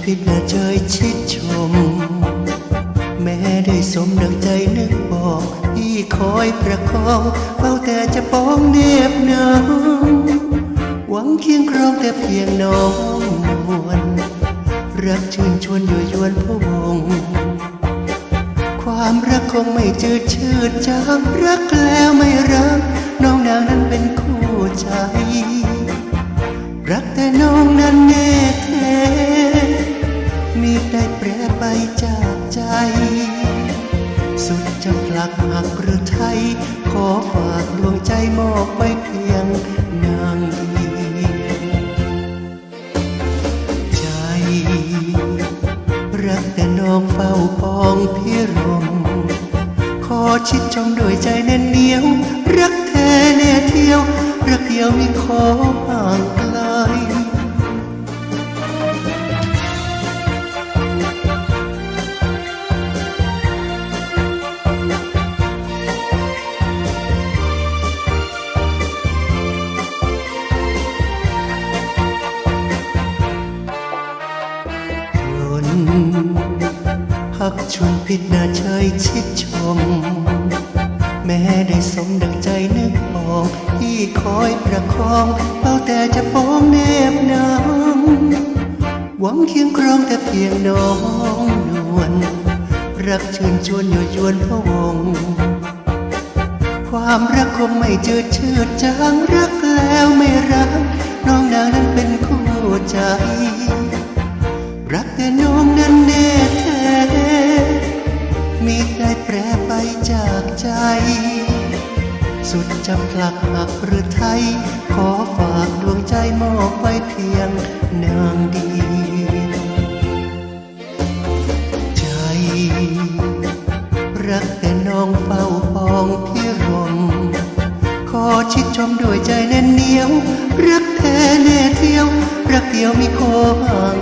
นพิษน่าเจยชิดชม แม้ได้สมดังใจนึกบอกพี่คอยประคองเฝ้าแต่จะป้องเนบหนาวหวังเคียงครองแต่เพียงน้องนวลรักชื่นชวนอยู่ยวนพวงความรักคงไม่จืดชืดจางรักแล้วไม่รัก น้องนางนั้นเป็นคู่ใจ รักแต่น้องนั้น แปรไปจากใจ สุดจะผลักหักหรือไทย ขอฝากดวงใจมอบไว้เพียงนางเดียวใจ รักแต่น้องเฝ้าปองพิรม ขอชิดชมด้วยใจแน่นเหนียว รักแท้แน่เที่ยว รักเดียวไม่ขอห่าง พักชวนพิษนาเชยชิดชม แม้ได้สมดังใจนึกปองที่คอยประคองเป้าแต่จะป้องแนบนางหวังเคียงครองแต่เพียงน้องนวลรักชื่นชวนอยู่ยวนพะวง ความรักคงไม่จืดชืดจางรักแล้วไม่รัก น้องนางนั้นเป็นคู่ใจ แปรไปจากใจ สุดจะผลักหักหรือไทย ขอฝากดวงใจมอบไว้เพียงนางเดียวใจ รักแต่น้องเฝ้าปองพิรม ขอชิดชมด้วยใจแน่นเหนียว รักแท้แน่เที่ยว รักเดียวมีขอห่าง